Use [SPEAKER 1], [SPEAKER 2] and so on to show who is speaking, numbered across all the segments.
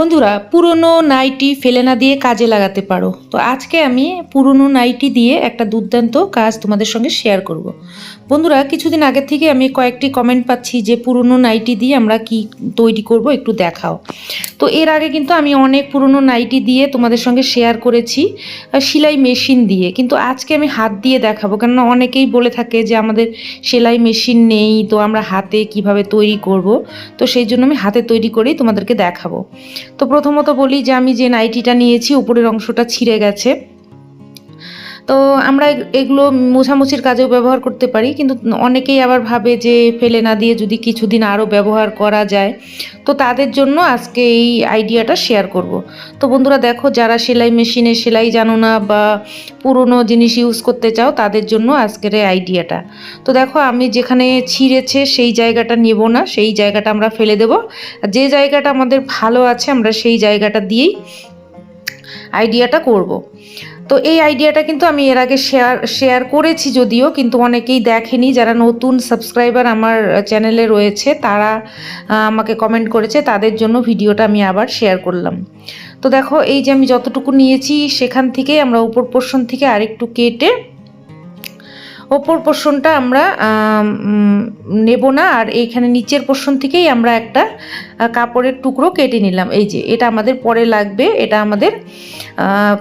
[SPEAKER 1] বন্ধুরা, পুরনো নাইটি ফেলে না দিয়ে কাজে লাগাতে পারো। তো আজকে আমি পুরনো নাইটি দিয়ে একটা দুর্দান্ত কাজ তোমাদের সঙ্গে শেয়ার করব। বন্ধুরা, কিছুদিন আগের থেকে আমি কয়েকটি কমেন্ট পাচ্ছি যে পুরনো নাইটি দিয়ে আমরা কি তৈরি করব একটু দেখাও। তো এর আগে কিন্তু আমি অনেক পুরনো নাইটি দিয়ে তোমাদের সঙ্গে শেয়ার করেছি সেলাই মেশিন দিয়ে। কিন্তু আজকে আমি হাত দিয়ে দেখাবো, কেননা অনেকেই বলে থাকে যে আমাদের সেলাই মেশিন নেই, তো আমরা হাতে কীভাবে তৈরি করব? তো সেই জন্য আমি হাতে তৈরি করেই তোমাদেরকে দেখাবো। তো প্রথমত বলি যে আমি যে নাইটিটা নিয়েছি উপরের অংশটা ছিঁড়ে গেছে। তো আমরা এগুলো মোছামুছির কাজেও ব্যবহার করতে পারি, কিন্তু অনেকেই আবার ভাবে যে ফেলে না দিয়ে যদি কিছুদিন আরও ব্যবহার করা যায়, তো তাদের জন্য আজকে এই আইডিয়াটা শেয়ার করব। তো বন্ধুরা দেখো, যারা সেলাই মেশিনে সেলাই জানো না বা পুরনো জিনিস ইউজ করতে চাও, তাদের জন্য আজকের এই আইডিয়াটা। তো দেখো, আমি যেখানে ছিঁড়েছে সেই জায়গাটা নেব না, সেই জায়গাটা আমরা ফেলে দেব। যে জায়গাটা আমাদের ভালো আছে, আমরা সেই জায়গাটা দিয়েই আইডিয়াটা করব। তো এই আইডিয়াটা কিন্তু আমি এর আগে শেয়ার শেয়ার করেছি যদিও, কিন্তু অনেকেই দেখেনি। যারা নতুন সাবস্ক্রাইবার আমার চ্যানেলে রয়েছে, তারা আমাকে কমেন্ট করেছে, তাদের জন্য ভিডিওটা আমি আবার শেয়ার করলাম। তো দেখো, এই যে আমি যতটুকু নিয়েছি, সেখান থেকে আমরা উপর পোর্শন থেকে আরেকটু কেটে ওপর পোর্শনটা আমরা আম, নেব না। আর এইখানে নিচের পোর্শন থেকেই আমরা একটা কাপড়ের টুকরো কেটে নিলাম। এই যে এটা আমাদের পরে লাগবে। এটা আমাদের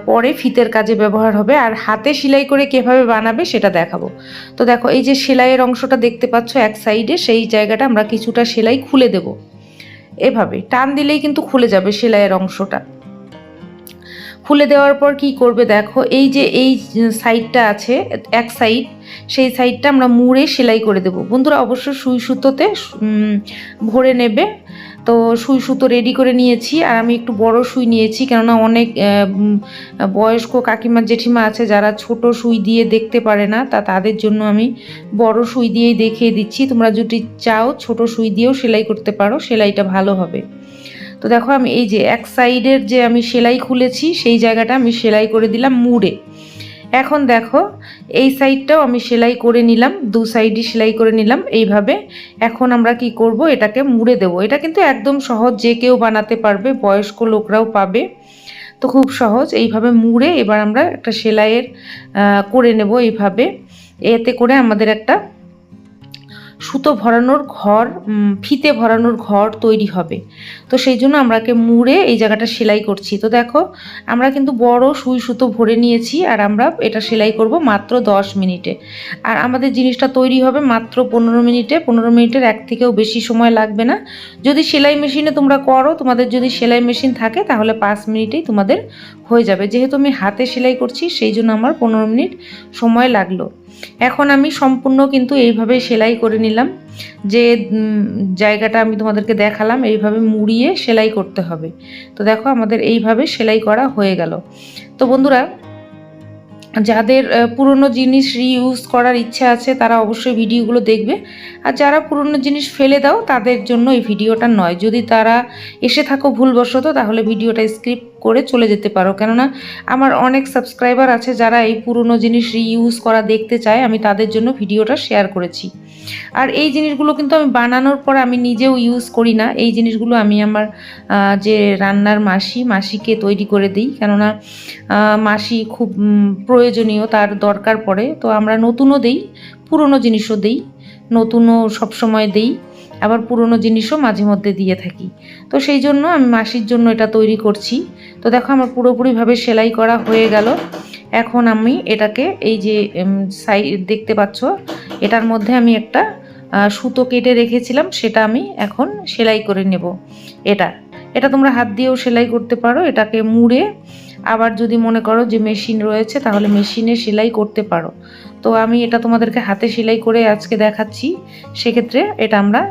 [SPEAKER 1] পরে ফিতের কাজে ব্যবহার হবে। আর হাতে সেলাই করে কীভাবে বানাবে সেটা দেখাবো। তো দেখো এই যে সেলাইয়ের অংশটা দেখতে পাচ্ছ এক সাইডে সেই জায়গাটা আমরা কিছুটা সেলাই খুলে দেব। এভাবে। টান দিলেই কিন্তু খুলে যাবে সেলাইয়ের অংশটা। খুলে দেওয়ার পর কি করবে দেখো, এই যে এই সাইডটা আছে, এক সাইড সেই সাইডটা আমরা মুড়ে সেলাই করে দেব। বন্ধুরা অবশ্য সুই সুতোতে ভরে নেবে। তো সুই সুতো রেডি করে নিয়েছি, আর আমি একটু বড় সুই নিয়েছি, কেননা অনেক বয়স্ক কাকিমা, জেঠিমা আছে, যারা ছোট সুই দিয়ে দেখতে পারে না, তা তাদের জন্য আমি বড় সুই দিয়েই দেখিয়ে দিচ্ছি। তোমরা যদি চাও ছোট সুই দিয়েও সেলাই করতে পারো, সেলাইটা ভালো হবে। তো দেখো আমি এই যে এক সাইডের যে আমি সেলাই খুলেছি, সেই জায়গাটা আমি সেলাই করে দিলাম মুড়ে। এখন দেখো, এই সাইডটাও আমি সেলাই করে নিলাম, দু সাইডই সেলাই করে নিলাম। এইভাবে এখন আমরা কি করব, এটাকে মুড়ে দেব। এটা কিন্তু একদম সহজ, যে কেউ বানাতে পারবে, বয়স্ক লোকরাও পাবে। তো খুব সহজ, এইভাবে মুড়ে এবার আমরা একটা সেলাইয়ের করে নেব এইভাবে। এতে করে আমাদের একটা সুতো ভরানোর ঘর ফিতে ভরানোর ঘর তৈরি হবে। তো সেই জন্য আমরাকে মুড়ে এই জায়গাটা সেলাই করছি। তো দেখো, আমরা কিন্তু বড় সুই সুতো ভরে নিয়েছি আর আমরা এটা সেলাই করব মাত্র 10 মিনিটে। আর আমাদের জিনিসটা তৈরি হবে মাত্র পনেরো মিনিটে। পনেরো মিনিটের এক থেকেও বেশি সময় লাগবে না। যদি সেলাই মেশিনে তোমরা করো, তোমাদের যদি সেলাই মেশিন থাকে, তাহলে পাঁচ মিনিটেই তোমাদের হয়ে যাবে। যেহেতু আমি হাতে সেলাই করছি, সেই জন্য আমার পনেরো মিনিট সময় লাগল। এখন আমি সম্পূর্ণ কিন্তু এইভাবে সেলাই করে নিলাম। যে জায়গাটা আমি তোমাদেরকে দেখালাম, এইভাবে মুড়িয়ে সেলাই করতে হবে। তো দেখো আমাদের এইভাবে সেলাই করা হয়ে গেল। তো বন্ধুরা, যাদের পুরনো জিনিস রিইউজ করার ইচ্ছা আছে, তারা অবশ্যই ভিডিওগুলো দেখবে। আর যারা পুরনো জিনিস ফেলে দাও, তাদের জন্য এই ভিডিওটা নয়। যদি তারা এসে থাকো ভুলবশত, তাহলে ভিডিওটা স্ক্রিপ্ট করে চলে যেতে পারো। কেননা আমার অনেক সাবস্ক্রাইবার আছে যারা এই পুরনো জিনিস রিইউজ করা দেখতে চায়, আমি তাদের জন্য ভিডিওটা শেয়ার করেছি। আর এই জিনিসগুলো কিন্তু আমি বানানোর পর আমি নিজেও ইউজ করি না। এই জিনিসগুলো আমি আমার যে রান্নার মাসি, মাসিকে তৈরি করে দিই। কেননা মাসি খুব প্রয়োজনীয়, তার দরকার পড়ে। তো আমরা নতুনও দেই, পুরনো জিনিসও দেই, নতুনও সবসময় দেই। আবার পুরনো জিনিসও মাঝে মধ্যে দিয়ে থাকি। তো সেই জন্য আমি মাসির জন্য এটা তৈরি করছি। তো দেখো আমার পুরোপুরিভাবে সেলাই করা হয়ে গেল। এখন আমি এটাকে এই যে সাই, দেখতে পাচ্ছ, এটার মধ্যে আমি একটা সুতো কেটে রেখেছিলাম, সেটা আমি এখন সেলাই করে নেব। এটা এটা তোমরা হাত দিয়েও সেলাই করতে পারো, এটাকে মুড়ে আবার যদি মনে করো যে মেশিন রয়েছে, তাহলে মেশিনে সেলাই করতে পারো। তো আমি এটা তোমাদেরকে হাতে সেলাই করে আজকে দেখাচ্ছি, সেক্ষেত্রে এটা আমরা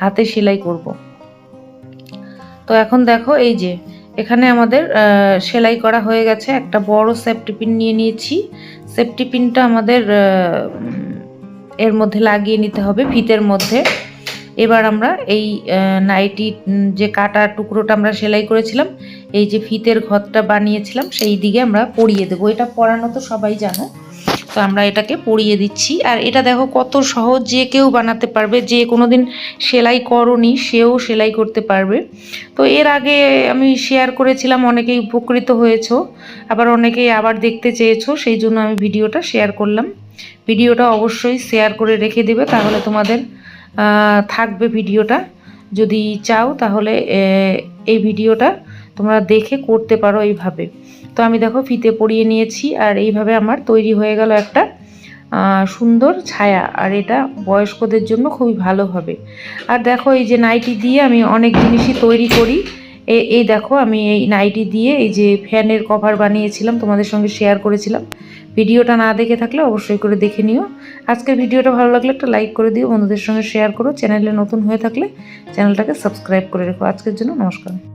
[SPEAKER 1] হাতে সেলাই করব। তো এখন দেখো এই যে, এখানে আমাদের সেলাই করা হয়ে গেছে। একটা বড় সেফটি পিন নিয়ে নিয়েছি। সেফটি পিনটা আমাদের এর মধ্যে লাগিয়ে নিতে হবে ফিতের মধ্যে। এবার আমরা এই নাইটি যে কাটা টুকরোটা আমরা সেলাই করেছিলাম, এই যে ফিতের ঘরটা বানিয়েছিলাম, সেই দিকে আমরা পরিয়ে দেবো। এটা পরানো তো সবাই জানো। তো আমরা এটাকে পরিয়ে দিচ্ছি। আর এটা দেখো কত সহজ, যে কেউ বানাতে পারবে, যে কোনো দিন সেলাই করনি, সেও সেলাই করতে পারবে। তো এর আগে আমি শেয়ার করেছিলাম, অনেকেই উপকৃত হয়েছ, আবার অনেকেই আবার দেখতে চেয়েছো, সেই জন্য আমি ভিডিওটা শেয়ার করলাম। ভিডিওটা অবশ্যই শেয়ার করে রেখে দেবে, তাহলে তোমাদের থাকবে ভিডিওটা। যদি চাও তাহলে এই ভিডিওটা তোমরা দেখে করতে পারো এইভাবে। তো আমি দেখো ফিতে পরিয়ে নিয়েছি আর এইভাবে আমার তৈরি হয়ে গেল একটা সুন্দর ছায়া। আর এটা বয়স্কদের জন্য খুবই ভালো হবে। আর দেখো এই যে নাইটি দিয়ে আমি অনেক জিনিসই তৈরি করি। এই এই দেখো আমি এই নাইটি দিয়ে এই যে ফ্যানের কভার বানিয়েছিলাম, তোমাদের সঙ্গে শেয়ার করেছিলাম। ভিডিওটা না দেখে থাকলে অবশ্যই করে দেখে নিও। আজকের ভিডিওটা ভালো লাগলে একটা লাইক করে দিও, বন্ধুদের সঙ্গে শেয়ার করো। চ্যানেলে নতুন হয়ে থাকলে চ্যানেলটাকে সাবস্ক্রাইব করে রেখো। আজকের জন্য নমস্কার।